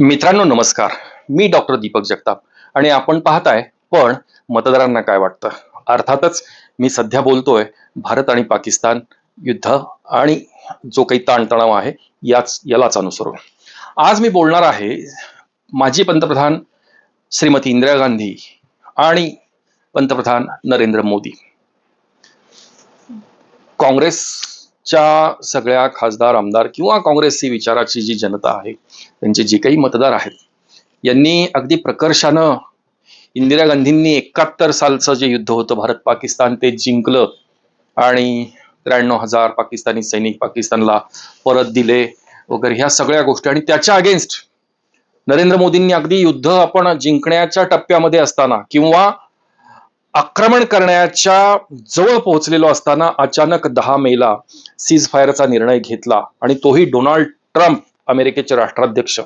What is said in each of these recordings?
मित्रांनो नमस्कार. मी डॉक्टर दीपक जगताप आणि आपण पाहताय पण मतदारांना काय वाटतं? अर्थातच मी सध्या बोलतोय भारत आणि पाकिस्तान युद्ध आणि जो काही ताणतणाव आहे याच यालाच अनुसरून. आज मी बोलणार आहे माजी पंतप्रधान श्रीमती इंदिरा गांधी आणि पंतप्रधान नरेंद्र मोदी. काँग्रेस च्या सगळ्या खासदार आमदार किंवा काँग्रेसची विचाराची जी जनता आहे त्यांचे जे काही मतदार आहेत यांनी अगदी प्रकर्षानं इंदिरा गांधींनी एकाहत्तर सालचं जे युद्ध होतं भारत पाकिस्तान ते जिंकलं आणि त्र्याण्णव हजार पाकिस्तानी सैनिक पाकिस्तानला परत दिले वगैरे ह्या सगळ्या गोष्टी आणि त्याच्या अगेन्स्ट नरेंद्र मोदींनी अगदी युद्ध आपण जिंकण्याच्या टप्प्यामध्ये असताना किंवा आक्रमण करण्याच्या जवळ पोहोचलेलो असताना अचानक दहा मेला सीज फायरचा निर्णय घेतला आणि तोही डोनाल्ड ट्रम्प अमेरिकेचे राष्ट्राध्यक्ष.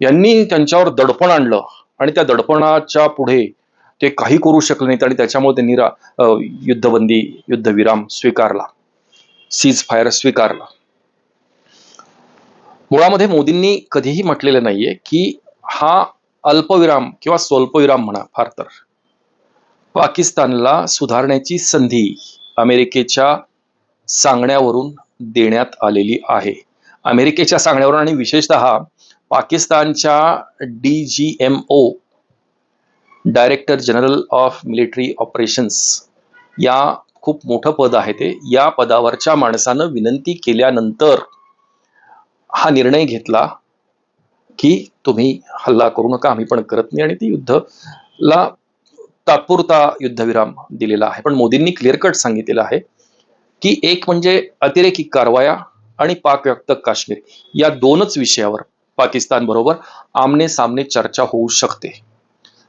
यांनी त्यांच्यावर दडपण आणलं आणि त्या दडपणाच्या पुढे ते काही करू शकले नाहीत आणि त्याच्यामुळे त्यांनी युद्धबंदी युद्धविराम स्वीकारला. सीज फायर स्वीकारला. मुळामध्ये मोदींनी कधीही म्हटलेलं नाहीये की हा अल्पविराम किंवा स्वल्पविराम म्हणा फार तर. पाकिस्तानला सुधारण्याची संधी अमेरिकेच्या सांगण्यावरून देण्यात आलेली आहे. अमेरिकेच्या सांगण्यावरून आणि विशेषतः पाकिस्तानच्या D G M O director general of military operations या खूप मोठं पद आहे ते. या पदावरच्या माणसानं विनंती केल्यानंतर हा निर्णय घेतला की तुम्ही हल्ला करू नका आम्ही पण करत नाही. आणि ती युद्धला तात्पुरता युद्धविराम दिलेला आहे. पण मोदींनी क्लिअर कट सांगितलेलं आहे की एक म्हणजे अतिरेकी कारवाया आणि पाकव्याप्त काश्मीर. या दोनच विषयावर पाकिस्तान बरोबर आमने सामने चर्चा होऊ शकते.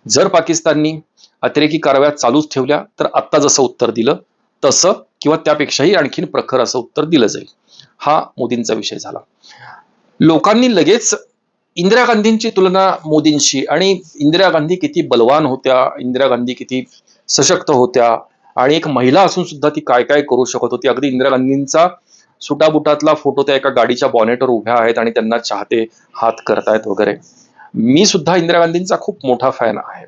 जर पाकिस्ताननी अतिरेकी कारवाया चालूच ठेवल्या तर आत्ता जसं उत्तर दिलं तसं किंवा त्यापेक्षाही आणखीन प्रखर असं उत्तर दिलं जाईल. हा मोदींचा विषय झाला. लोकांनी लगेच इंदिरा गांधींची तुलना मोदींशी आणि इंदिरा गांधी किती बलवान होत्या इंदिरा गांधी किती सशक्त होत्या आणि एक महिला असून सुद्धा ती काय काय करू शकत होती? अगदी इंदिरा गांधींचा सुटाबुटातला फोटो त्या एका गाडीच्या बॉनेटवर उभ्या आहेत आणि त्यांना चाहते हात करतायत वगैरे. मी सुद्धा इंदिरा गांधींचा खूप मोठा फॅन आहे.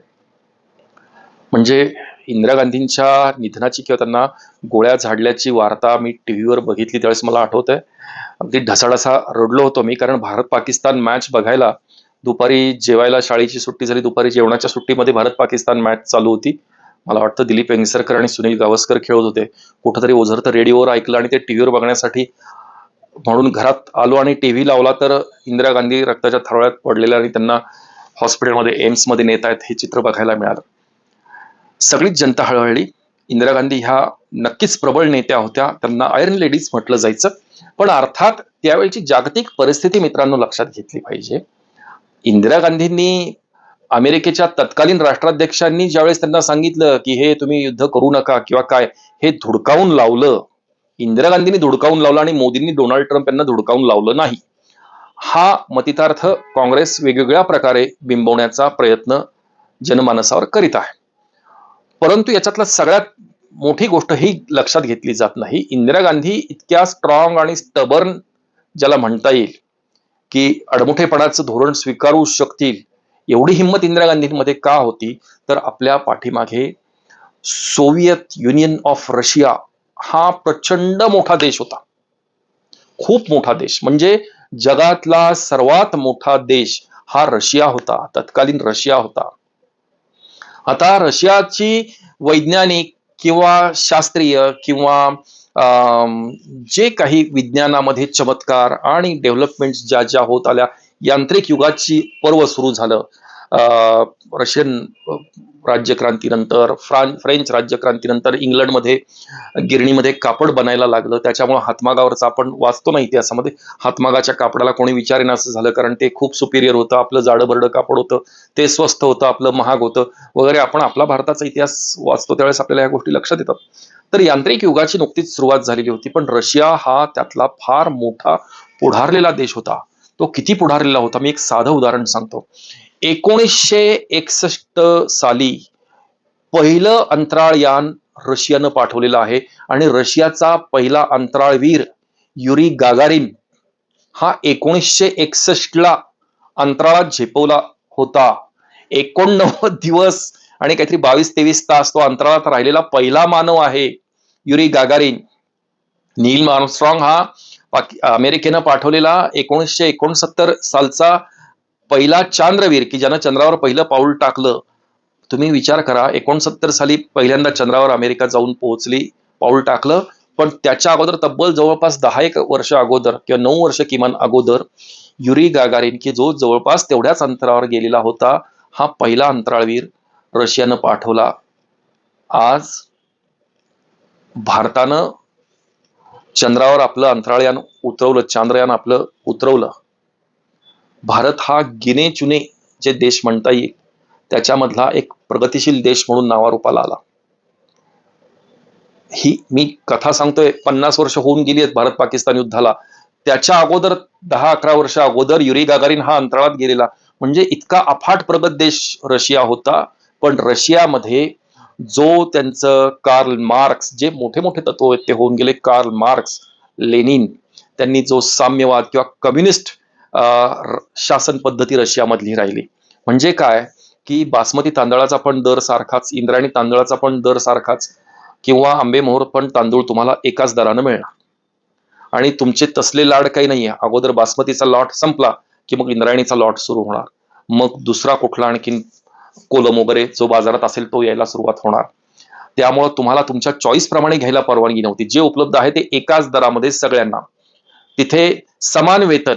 म्हणजे इंदिरा गांधींच्या निधनाची किंवा त्यांना गोळ्या झाडल्याची वार्ता मी टी व्हीवर बघितली त्यावेळेस मला आठवत आहे अगदी ढसाढसा रडलो होतो मी कारण भारत पाकिस्तान मॅच बघायला दुपारी जेवायला शाळेची सुट्टी झाली दुपारी जेवणाच्या सुट्टीमध्ये भारत पाकिस्तान मॅच चालू होती. मला वाटतं दिलीप एंगसरकर आणि सुनील गावस्कर खेळत होते. कुठंतरी ओझर तर रेडिओवर ऐकलं आणि ते टीव्हीवर बघण्यासाठी म्हणून घरात आलो आणि टीव्ही लावला तर इंदिरा गांधी रक्ताच्या थरोळ्यात पडलेल्या आणि त्यांना हॉस्पिटलमध्ये एम्समध्ये नेत आहेत हे चित्र बघायला मिळालं. सगळीच जनता हळहळली. इंदिरा गांधी ह्या नक्कीच प्रबळ नेत्या होत्या. त्यांना आयर्न लेडीज म्हटलं जायचं. पण अर्थात त्यावेळची जागतिक परिस्थिती मित्रांनो लक्षात घेतली पाहिजे. इंदिरा गांधींनी अमेरिकेच्या तत्कालीन राष्ट्राध्यक्षांनी ज्यावेळेस त्यांना सांगितलं की हे तुम्ही युद्ध करू नका किंवा काय हे धुडकावून लावलं. इंदिरा गांधींनी धुडकावून लावलं आणि मोदींनी डोनाल्ड ट्रम्प यांना धुडकावून लावलं नाही. हा मतितार्थ काँग्रेस वेगवेगळ्या प्रकारे बिंबवण्याचा प्रयत्न जनमानसावर करीत आहे. परंतु याच्यातला सगळ्यात मोठी गोष्ट ही लक्षात घेतली जात नाही. इंदिरा गांधी इतक्या स्ट्रॉंग आणि स्टबर्न ज्याला म्हणता येईल की अडमुठेपणाचं धोरण स्वीकारू शकतील एवढी हिंमत इंदिरा गांधींमध्ये का होती? तर आपल्या पाठीमागे सोव्हिएत युनियन ऑफ रशिया हा प्रचंड मोठा देश होता. खूप मोठा देश. म्हणजे जगातला सर्वात मोठा देश हा रशिया होता तत्कालीन रशिया होता. आता रशियाची वैज्ञानिक किंवा शास्त्रीय किंवा जे काही विज्ञानामध्ये चमत्कार आणि डेव्हलपमेंट ज्या ज्या होत आल्या यांत्रिक युगाची पर्व सुरू झालं. रशियन राज्यक्रांतीनंतर फ्रान फ्रेंच राज्यक्रांतीनंतर इंग्लंडमध्ये गिरणीमध्ये कापड बनायला लागलं. त्याच्यामुळे हातमागावरचं आपण वाचतो ना इतिहासामध्ये हातमागाच्या कापडाला कोणी विचारेन असं झालं कारण ते खूप सुपिरियर होतं. आपलं जाडं कापड होतं. ते स्वस्त होतं आपलं महाग होतं. वगैरे आपण आपला भारताचा इतिहास वाचतो. त्यावेळेस आपल्याला या गोष्टी लक्षात येतात. तर यांत्रिक युगाची नुकतीच सुरुवात झालेली होती. पण रशिया हा त्यातला फार मोठा पुढारलेला देश होता. तो किती पुढारलेला होता? मी एक साधं उदाहरण सांगतो. एकोणीसशे एकसष्ट साली पहिलं अंतराळ यान रशियानं पाठवलेलं आहे आणि रशियाचा पहिला अंतराळवीर युरी गागारिन हा एकोणीसशे एकसष्टला अंतराळात झेपवला होता. एकोणनव्वद दिवस आणि काहीतरी बावीस तेवीस तास तो अंतराळात राहिलेला पहिला मानव आहे युरी गागारिन. नील आर्मस्ट्रॉंग हा अमेरिकेनं पाठवलेला एकोणीसशे एकोणसत्तर सालचा पहिला चांद्रवीर की ज्यानं चंद्रावर पहिलं पाऊल टाकलं तुम्ही विचार करा एकोणसत्तर साली पहिल्यांदा चंद्रावर अमेरिका जाऊन पोहोचली पाऊल टाकलं पण त्याच्या अगोदर तब्बल जवळपास दहा एक वर्ष अगोदर किंवा नऊ वर्ष किमान अगोदर युरी गागारिन की जो जवळपास तेवढ्याच अंतरावर गेलेला होता हा पहिला अंतराळवीर रशियानं पाठवला. आज भारतानं चंद्रावर आपलं अंतराळयान उतरवलं चांद्रयान आपलं उतरवलं. भारत हा गिने चुने जे देश म्हणता येईल त्याच्यामधला एक प्रगतिशील देश म्हणून नावारूपाला आला. ही मी कथा सांगतोय पन्नास वर्ष होऊन गेली आहेत भारत पाकिस्तान युद्धाला. त्याच्या अगोदर दहा अकरा वर्ष अगोदर युरी गागारीन हा अंतराळात गेलेला. म्हणजे इतका अफाट प्रगत देश रशिया होता पण रशियामध्ये जो त्यांचं कार्ल मार्क्स जे मोठे मोठे तत्व आहेत ते होऊन गेले कार्ल मार्क्स लेनिन त्यांनी जो साम्यवाद किंवा कम्युनिस्ट शासन पद्धती रशियामधली राहिली. म्हणजे काय? की बासमती तांदळाचा पण दर सारखाच इंद्रायणी तांदळाचा पण दर सारखाच किंवा आंबेमोहर पण तांदूळ तुम्हाला एकाच दरानं मिळणार. आणि तुमचे तसले लाड काही नाहीये. अगोदर बासमतीचा लॉट संपला की मग इंद्रायणीचा लॉट सुरू होणार. मग दुसरा कुठला आणखीन कोलम वगैरे जो बाजारात असेल तो यायला सुरुवात होणार. त्यामुळं तुम्हाला तुमच्या चॉईस प्रमाणे घ्यायला परवानगी नव्हती. जे उपलब्ध आहे ते एकाच दरामध्ये सगळ्यांना. तिथे समान वेतन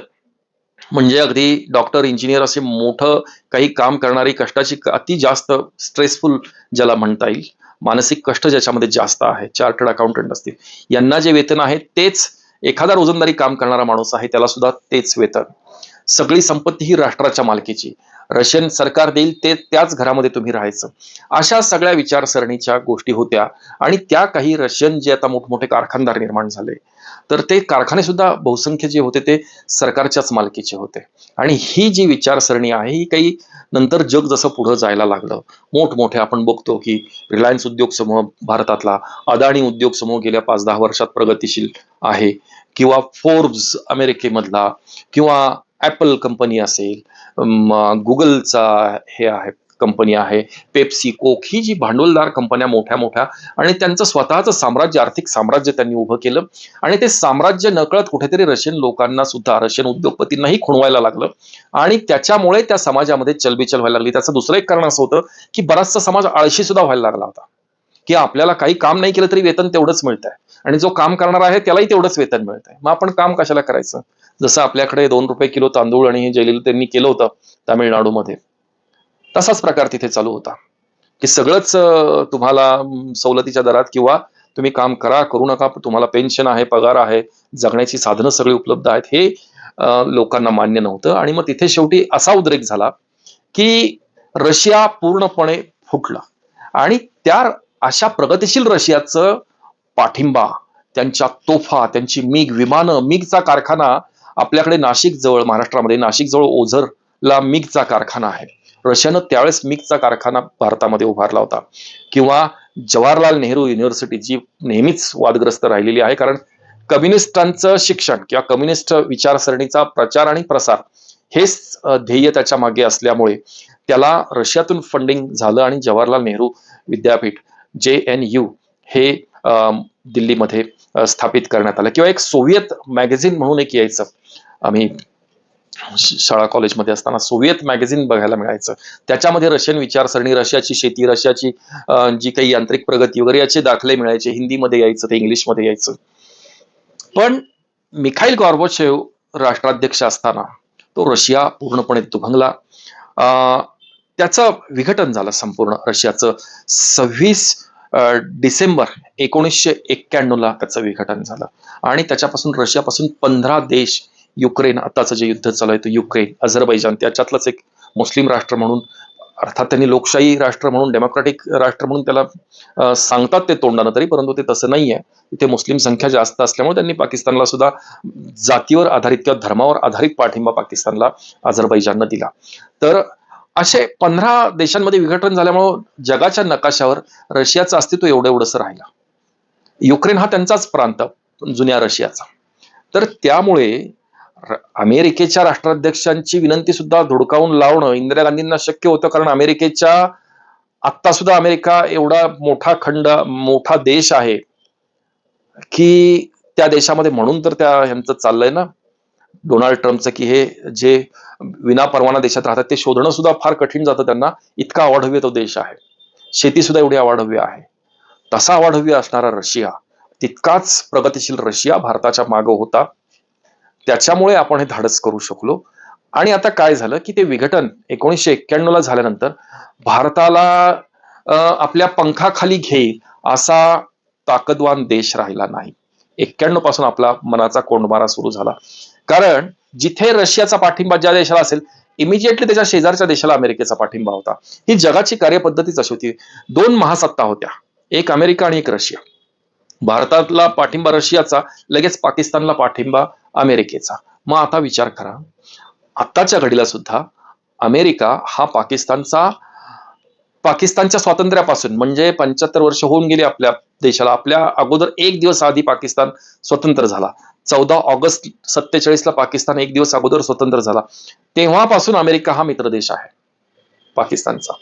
म्हणजे अगदी डॉक्टर इंजिनियर असे मोठं काही काम करणारी कष्टाची अति जास्त स्ट्रेसफुल ज्याला म्हणता येईल मानसिक कष्ट ज्याच्यामध्ये जास्त आहे चार्टर्ड अकाउंटंट असतील. यांना जे वेतन आहे तेच एखादा रोजंदारी काम करणारा माणूस आहे त्याला सुद्धा तेच वेतन. सगळी संपत्ती ही राष्ट्राच्या मालकीची. रशियन सरकार देईल ते त्याच घरामध्ये तुम्ही राहायचं. अशा सगळ्या विचारसरणीच्या गोष्टी होत्या आणि त्या काही रशियन जे आता मोठमोठे कारखानदार निर्माण झाले तर ते कारखाने सुद्धा बहुसंख्य जे होते ते सरकारच्याच मालकीचे होते. आणि ही जी विचारसरणी आहे ही काही नंतर जग जसं पुढं जायला लागलं. मोठमोठे आपण बघतो की रिलायन्स उद्योग समूह भारतातला अदाणी उद्योग समूह गेल्या पाच दहा वर्षात प्रगतिशील आहे किंवा फोर्ब्स अमेरिकेमधला किंवा ॲपल कंपनी असेल गुगलचा हे आहे कंपनी आहे पेप्सी कोक ही जी भांडवलदार कंपन्या मोठ्या मोठ्या आणि त्यांचं स्वतःचं साम्राज्य आर्थिक साम्राज्य त्यांनी उभं केलं. आणि ते साम्राज्य नकळत कुठेतरी रशियन लोकांना सुद्धा रशियन उद्योगपतींनाही खुणवायला लागलं. आणि त्याच्यामुळे त्या समाजामध्ये चलबिचल व्हायला लागली. त्याचं दुसरं एक कारण असं होतं की बराचसा समाज आळशी सुद्धा व्हायला लागला होता. की आपल्याला काही काम नाही केलं तरी वेतन तेवढंच मिळतंय. आणि जो काम करणार आहे त्यालाही तेवढंच वेतन मिळतंय. मग आपण काम कशाला करायचं? जसं आपल्याकडे दोन रुपये किलो तांदूळ आणि हे जयललित त्यांनी केलं होतं तामिळनाडूमध्ये तसाच प्रकार तिथे चालू होता. की सगळंच तुम्हाला सवलतीच्या दरात किंवा तुम्ही काम करा करू नका तुम्हाला पेन्शन आहे पगार आहे जगण्याची साधनं सगळी उपलब्ध आहेत हे लोकांना मान्य नव्हतं. आणि मग तिथे शेवटी असा उद्रेक झाला की रशिया पूर्णपणे फुटला. आणि त्या अशा प्रगतीशील रशियाचं पाठिंबा त्यांच्या तोफा त्यांची मिग विमानं मिगचा कारखाना आपल्याकडे नाशिक जवळ महाराष्ट्रामध्ये नाशिक जवळ ओझरला मिगचा कारखाना आहे. रशियानं त्यावेळेस मिगचा कारखाना भारतामध्ये उभारला होता. किंवा जवाहरलाल नेहरू युनिव्हर्सिटी जी नेहमीच वादग्रस्त राहिलेली आहे कारण कम्युनिस्टांचं शिक्षण किंवा कम्युनिस्ट विचारसरणीचा प्रचार आणि प्रसार हेच ध्येय त्याच्यामागे असल्यामुळे त्याला रशियातून फंडिंग झालं आणि जवाहरलाल नेहरू विद्यापीठ जे एन यू हे दिल्लीमध्ये स्थापित करण्यात आलं. किंवा एक सोव्हिएत मॅगझिन म्हणून एक यायचं. आम्ही शाळा कॉलेजमध्ये असताना सोव्हिएत मॅगझिन बघायला मिळायचं. त्याच्यामध्ये रशियन विचारसरणी रशियाची शेती रशियाची जी काही यांत्रिक प्रगती वगैरे याचे दाखले मिळायचे. हिंदीमध्ये यायचं ते इंग्लिशमध्ये यायचं. पण मिखाईल गॉर्बोचेव राष्ट्राध्यक्ष असताना तो रशिया पूर्णपणे दुभंगला त्याचं विघटन झालं संपूर्ण रशियाचं. सव्वीस डिसेंबर एकोणीसशे एक्क्याण्णवला त्याचं विघटन झालं. आणि त्याच्यापासून रशियापासून पंधरा देश युक्रेन आत्ताचं जे युद्ध चालू आहे ते युक्रेन अझरबैजान त्याच्यातलंच एक मुस्लिम राष्ट्र म्हणून अर्थात त्यांनी लोकशाही राष्ट्र म्हणून डेमोक्रॅटिक राष्ट्र म्हणून त्याला सांगतात ते तोंडानं तरी परंतु ते तसं नाहीये. तिथे मुस्लिम संख्या जास्त असल्यामुळे त्यांनी पाकिस्तानला सुद्धा जातीवर आधारित किंवा धर्मावर आधारित पाठिंबा पाकिस्तानला अझरबैजाननं दिला. तर असे पंधरा देशांमध्ये विघटन झाल्यामुळं जगाच्या नकाशावर रशियाचं अस्तित्व एवढं एवढंसं राहिलं. युक्रेन हा त्यांचाच प्रांत जुन्या रशियाचा. तर त्यामुळे अमेरिकेच्या राष्ट्राध्यक्षांची विनंती सुद्धा धुडकावून लावणं इंदिरा गांधींना शक्य होतं. कारण अमेरिकेच्या आत्ता सुद्धा अमेरिका एवढा मोठा खंड मोठा देश आहे की त्या देशामध्ये म्हणून तर त्या ह्यांचं चाललंय ना. डोनाल्ड ट्रम्पचं की हे जे विना परवाना देशात राहतात ते शोधणं सुद्धा फार कठीण जातं त्यांना. इतका अवाढव्य तो देश आहे. शेती सुद्धा एवढी अवाढव्य आहे. तसा अवाढव्य असणारा रशिया तितकाच प्रगतिशील रशिया भारताच्या मागं होता. त्याच्यामुळे आपण हे धाडस करू शकलो. आणि आता काय झालं की ते विघटन एकोणीसशे एक्क्याण्णव ला झाल्यानंतर भारताला अं, आपल्या पंखाखाली घेईल असा ताकदवान देश राहिला नाही. एक्क्याण्णवपासून आपला मनाचा कोंडमारा सुरू झाला. कारण जिथे रशियाचा पाठिंबा ज्या देशाला असेल इमिजिएटली त्याच्या शेजारच्या देशाला अमेरिकेचा पाठिंबा होता. ही जगाची कार्यपद्धतीच अशी होती. दोन महासत्ता होत्या. एक अमेरिका आणि एक रशिया. भारतातला पाठिंबा रशियाचा लगेच पाकिस्तानला पाठिंबा अमेरिकेचा. मग आता विचार करा. आत्ताच्या घडीला सुद्धा अमेरिका हा पाकिस्तानचा पाकिस्तानच्या स्वातंत्र्यापासून म्हणजे पंच्याहत्तर वर्ष होऊन गेली आपल्या देशाला आपल्या अगोदर एक दिवस आधी पाकिस्तान स्वतंत्र झाला. चौदा ऑगस्ट सत्तेचाळीसला पाकिस्तान एक दिवस अगोदर स्वतंत्र झाला. तेव्हापासून अमेरिका हा मित्र देश आहे पाकिस्तानचा.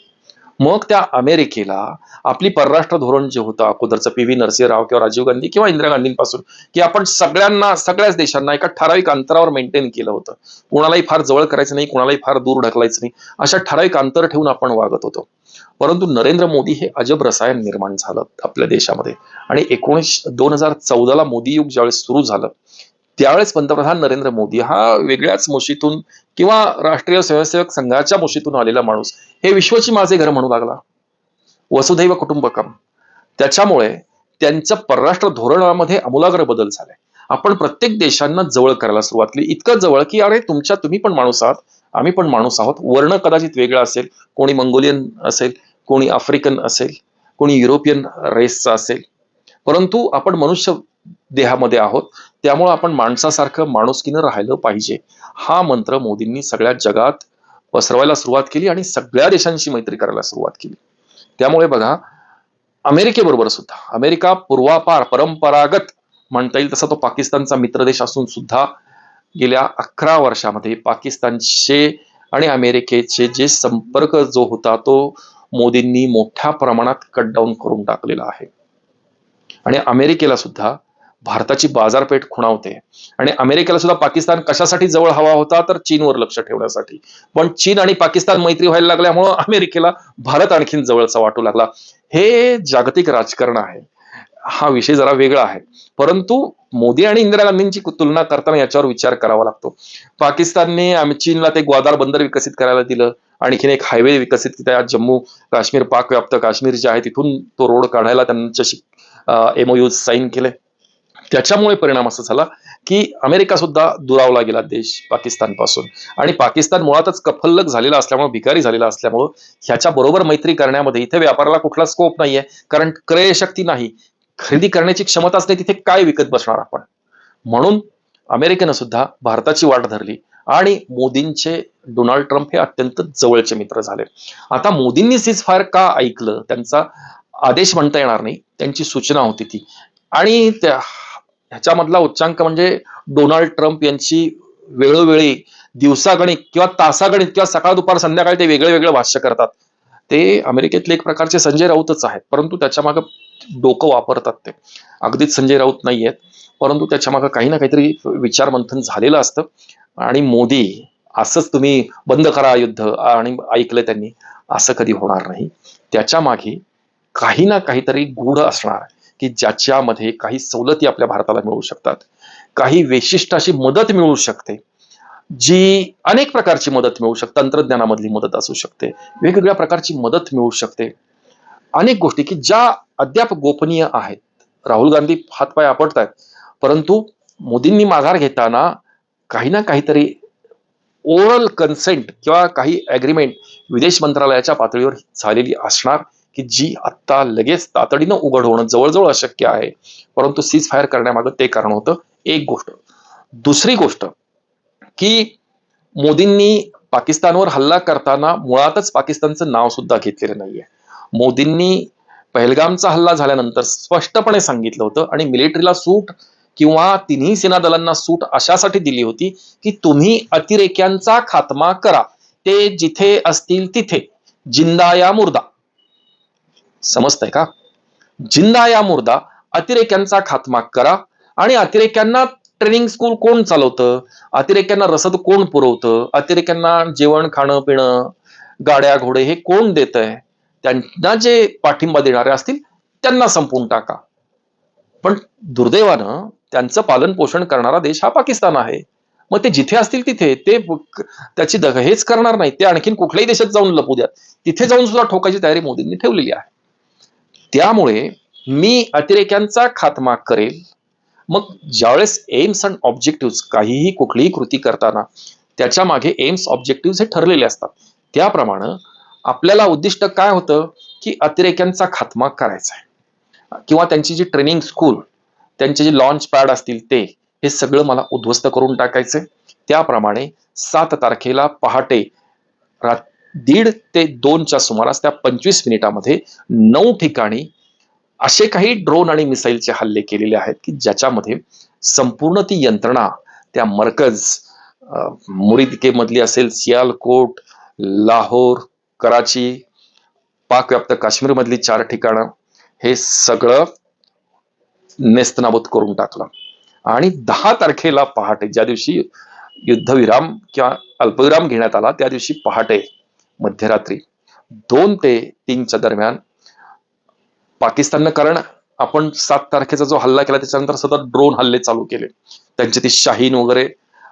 मग त्या अमेरिकेला आपली परराष्ट्र धोरण जे होतं अगोदरचं पी व्ही नरसिंहराव किंवा राजीव गांधी किंवा इंदिरा गांधींपासून की आपण सगळ्यांना सगळ्याच देशांना एका ठराविक अंतरावर मेंटेन केलं होतं. कुणालाही फार जवळ करायचं नाही कुणालाही फार दूर ढकलायचं नाही अशा ठराविक अंतर ठेवून आपण वागत होतो. परंतु नरेंद्र मोदी हे अजब रसायन निर्माण झालं आपल्या देशामध्ये. आणि एकोणीस दोन हजार चौदाला मोदी युग ज्यावेळेस सुरू झालं त्यावेळेस पंतप्रधान नरेंद्र मोदी हा वेगळ्याच मुशीतून किंवा राष्ट्रीय स्वयंसेवक संघाच्या मुशीतून आलेला माणूस. हे विश्वची माझे घर म्हणू लागला. वसुधैव कुटुंबकम. त्याच्यामुळे त्यांचं परराष्ट्र धोरणामध्ये आमूलाग्र बदल झालाय. आपण प्रत्येक देशांना जवळ करायला सुरुवात केली. इतकं जवळ की अरे तुमच्या तुम्ही पण माणूस आहात आम्ही पण माणूस आहोत. वर्ण कदाचित वेगळा असेल. कोणी मंगोलियन असेल कोणी आफ्रिकन असेल कोणी युरोपियन रेसचा असेल. परंतु आपण मनुष्य देहामध्ये आहोत. त्यामुळे आपण माणसासारखं माणुसकीनं राहिलं पाहिजे. हा मंत्र मोदींनी सगळ्या जगात पसरवायला सुरुवात केली आणि सगळ्या देशांशी मैत्री करायला सुरुवात केली. त्यामुळे बघा अमेरिकेबरोबर सुद्धा अमेरिका पूर्वापार परंपरागत म्हणता येईल तसा तो पाकिस्तानचा मित्र देश असून सुद्धा गेल्या अकरा वर्षामध्ये पाकिस्तानचे आणि अमेरिकेचे जे संपर्क जो होता तो मोदींनी मोठ्या प्रमाणात कट डाऊन करून टाकलेला आहे. आणि अमेरिकेला सुद्धा भारताची बाजारपेठ खुणावते. आणि अमेरिकेला सुद्धा पाकिस्तान कशासाठी जवळ हवा होता तर चीनवर लक्ष ठेवण्यासाठी. पण चीन आणि पाकिस्तान मैत्री व्हायला लागल्यामुळं अमेरिकेला भारत आणखीन जवळचा वाटू लागला. हे जागतिक राजकारण आहे. हा विषय जरा वेगळा आहे. परंतु मोदी आणि इंदिरा गांधींची तुलना करताना याच्यावर विचार करावा लागतो. पाकिस्तानने चीनला ते ग्वादार बंदर विकसित करायला दिलं. आणखीन एक हायवे विकसित त्या जम्मू काश्मीर पाक व्याप्त काश्मीर जे आहे तिथून तो रोड काढायला त्यांच्याशी एमओयू साईन केले. त्याच्यामुळे परिणाम असा झाला की अमेरिका सुद्धा दुरावला गेला देश पाकिस्तानपासून आणि पाकिस्तान मुळातच कफल्लक झालेला असल्यामुळे भिकारी झालेला असल्यामुळं ह्याच्या बरोबर मैत्री करण्यामध्ये इथे व्यापाराला कुठला स्कोप नाहीये. कारण क्रयशक्ती नाही. खरेदी करण्याची क्षमताच नाही. तिथे काय विकत बसणार आपण? म्हणून अमेरिकेनं सुद्धा भारताची वाट धरली. आणि मोदींचे डोनाल्ड ट्रम्प हे अत्यंत जवळचे मित्र झाले. आता मोदींनी सीज फायर का ऐकलं? त्यांचा आदेश म्हणता येणार नाही. त्यांची सूचना होती ती. आणि त्या ह्याच्यामधला उच्चांक म्हणजे डोनाल्ड ट्रम्प यांची वेळोवेळी दिवसागणिक किंवा तासागणिक किंवा सकाळ दुपार संध्याकाळी ते वेगळे वेगळे भाष्य करतात. ते अमेरिकेतले एक प्रकारचे संजय राऊतच आहेत. परंतु त्याच्यामागे डोकं वापरतात ते. अगदीच संजय राऊत नाही आहेत परंतु त्याच्यामागे काही ना काहीतरी विचार मंथन झालेलं असतं. आणि मोदी असंच तुम्ही बंद करा युद्ध आणि ऐकलं त्यांनी असं कधी होणार नाही. त्याच्यामागे काही ना काहीतरी गूढ असणार. की ज्याच्यामध्ये काही सवलती आपल्या भारताला मिळू शकतात. काही विशिष्ट अशी मदत मिळू शकते जी अनेक प्रकारची मदत मिळू शकते. तंत्रज्ञानामधली मदत असू शकते वेगवेगळ्या प्रकारची मदत मिळू शकते. अनेक गोष्टी की ज्या अद्याप गोपनीय आहेत. राहुल गांधी हातपाय आपटतायत परंतु मोदींनी माघार घेताना काही ना काहीतरी ओरल कन्सेंट किंवा काही अग्रीमेंट विदेश मंत्रालयाच्या पातळीवर झालेली असणार. की जी आत्ता लगेच तातडीनं उघड होणं जवळजवळ अशक्य आहे. परंतु सीज फायर करण्यामागं ते कारण होतं. एक गोष्ट. दुसरी गोष्ट की मोदींनी पाकिस्तानवर हल्ला करताना मुळातच पाकिस्तानचं नाव सुद्धा घेतलेलं नाहीये. मोदींनी पहलगामचा हल्ला झाल्यानंतर स्पष्टपणे सांगितलं होतं आणि मिलिटरीला सूट किंवा तिन्ही सेना दलांना सूट अशासाठी दिली होती की तुम्ही अतिरेक्यांचा खात्मा करा. ते जिथे असतील तिथे. जिंदा या मुर्दा. समजतंय का? जिंदा या मुर्दा अतिरेक्यांचा खात्मा करा आणि अतिरेक्यांना ट्रेनिंग स्कूल कोण चालवतं? अतिरेक्यांना रसद कोण पुरवतं? अतिरेक्यांना जेवण खाणं पिणं गाड्या घोडे हे कोण देत आहे त्यांना जे पाठिंबा देणारे असतील त्यांना संपवून टाका. पण दुर्दैवानं त्यांचं पालन पोषण करणारा देश हा पाकिस्तान आहे. मग ते जिथे असतील तिथे ते त्याची दग हेच करणार नाही. ते आणखीन कुठल्याही देशात जाऊन लपू द्या तिथे जाऊन सुद्धा ठोकायची तयारी मोदींनी ठेवलेली आहे. त्यामुळे मी अतिरेक्यांचा खात्मा करेल. मग ज्यावेळेस एम्स अँड ऑब्जेक्टिव्ह काहीही कुठलीही कृती करताना त्याच्यामागे एम्स ऑब्जेक्टिव्ह हे ठरलेले असतात. त्याप्रमाणे आपल्याला उद्दिष्ट काय होतं की अतिरेक्यांचा खात्मा करायचा आहे. किंवा त्यांची जी ट्रेनिंग स्कूल त्यांचे जे लॉन्च पॅड असतील ते हे सगळं मला उद्ध्वस्त करून टाकायचंय. त्याप्रमाणे सात तारखेला पहाटे रात दीड ते दोनच्या सुमारास त्या पंचवीस मिनिटामध्ये नऊ ठिकाणी असे काही ड्रोन आणि मिसाईलचे हल्ले केलेले आहेत की ज्याच्यामध्ये संपूर्ण ती यंत्रणा त्या मरकज मुरिदकेमधली मधली असेल सियालकोट लाहोर कराची पाकव्याप्त काश्मीर मधली चार ठिकाणं हे सगळं नेस्तनाबूत करून टाकलं. आणि दहा तारखेला पहाटे ज्या दिवशी युद्धविराम किंवा अल्पविराम घेण्यात आला त्या दिवशी पहाटे मध्यरात्री. दोन ते तीनच्या दरम्यान पाकिस्ताननं कारण आपण सात तारखेचा जो हल्ला केला त्याच्यानंतर सतत ड्रोन हल्ले चालू केले. त्यांचे ते शाहीन वगैरे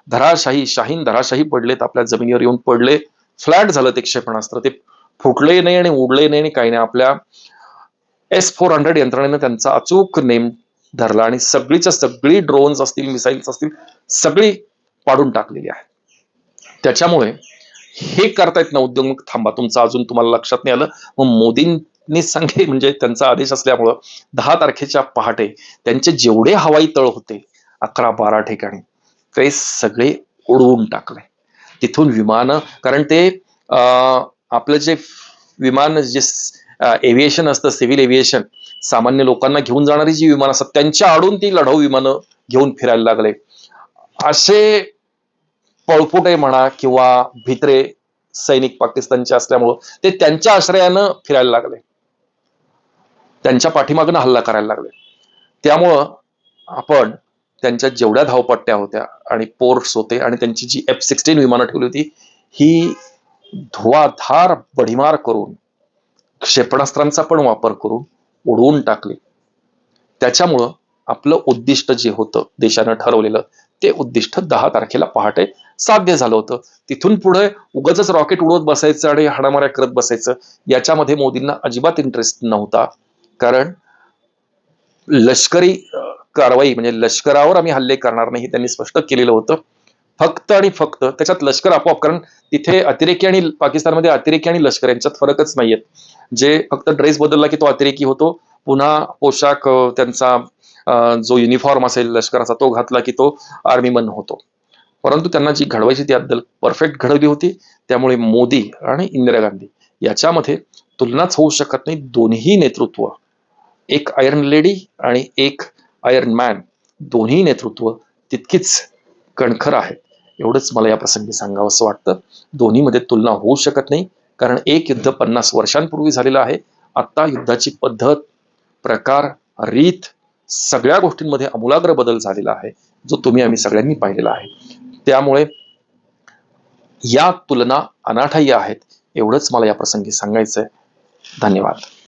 धराशाही शाहीन धराशाही पडलेत आपल्या जमिनीवर येऊन पडले. फ्लॅट झालं ते क्षेपणास्त्र. ते फुटले नाही आणि उडले नाही आणि काही नाही. आपल्या एस फोर हंड्रेड यंत्रणेनं त्यांचा अचूक नेम धरला आणि सगळीच्या सगळी ड्रोन्स असतील मिसाईल्स असतील सगळी पाडून टाकलेली आहे. त्याच्यामुळे हे करतायत ना उद्योग मग थांबा. तुमचं अजून तुम्हाला लक्षात नाही आलं. मग मोदींनी सांगे म्हणजे त्यांचा आदेश असल्यामुळं दहा तारखेच्या पहाटे त्यांचे जेवढे हवाई तळ होते अकरा बारा ठिकाणी ते सगळे उडवून टाकले. तिथून विमानं कारण ते अं, आपलं जे विमान जे एव्हिएशन असतं सिव्हिल एव्हिएशन सामान्य लोकांना घेऊन जाणारी जी विमानं असतात त्यांच्या आडून ती लढाऊ विमानं घेऊन फिरायला लागले. असे पळपुटे म्हणा किंवा भित्रे सैनिक पाकिस्तानचे असल्यामुळं ते त्यांच्या आश्रयानं फिरायला लागले. त्यांच्या पाठीमागनं हल्ला करायला लागले. त्यामुळं आपण त्यांच्या जेवढ्या धावपट्ट्या होत्या आणि पोर्ट्स होते आणि त्यांची जी एफ सिक्स्टीन विमानं ठेवली होती ही धुवाधार बढीमार करून क्षेपणास्त्रांचा पण वापर करून उडवून टाकली. त्याच्यामुळं आपलं उद्दिष्ट जे होतं देशानं ठरवलेलं ते उद्दिष्ट दहा तारखेला पहाटे साध्य झालं होतं. तिथून पुढे उगाच रॉकेट उडवत बसायचं आणि हाणामाऱ्या करत बसायचं याच्यामध्ये मोदींना अजिबात इंटरेस्ट नव्हता. कारण लष्करी कारवाई म्हणजे लष्करावर आम्ही हल्ले करणार नाही हे त्यांनी स्पष्ट केलेलं होतं. फक्त आणि फक्त त्याच्यात लष्कर आपोआप कारण तिथे अतिरेकी आणि पाकिस्तानमध्ये अतिरेकी आणि लष्कर यांच्यात फरकच नाहीयेत. जे फक्त ड्रेस बदलला की तो अतिरेकी होतो. पुन्हा पोशाख त्यांचा जो युनिफॉर्म असेल लष्कराचा तो घातला की तो आर्मीमन होतो. परंतु त्यांना जी घडवायची ती अद्दल परफेक्ट घडवली होती त्यामुळे मोदी आणि इंदिरा गांधी याच्यामध्ये तुलनाच होऊ शकत नाही. दोन्ही नेतृत्व एक आयर्न लेडी आणि एक आयर्न मॅन दोन्ही नेतृत्व तितकीच कणखर आहेत. एवढंच मला या प्रसंगी सांगावं असं वाटतं. दोन्हीमध्ये तुलना होऊ शकत नाही कारण एक युद्ध पन्नास वर्षांपूर्वी झालेलं आहे. आत्ता युद्धाची पद्धत प्रकार रीत सगळ्या गोष्टींमध्ये आमूलाग्र बदल झालेला आहे जो तुम्ही आम्ही सगळ्यांनी पाहिलेला आहे. त्यामुळे या तुलना अनाठाय्य आहेत एवढंच मला या प्रसंगी सांगायचं आहे धन्यवाद.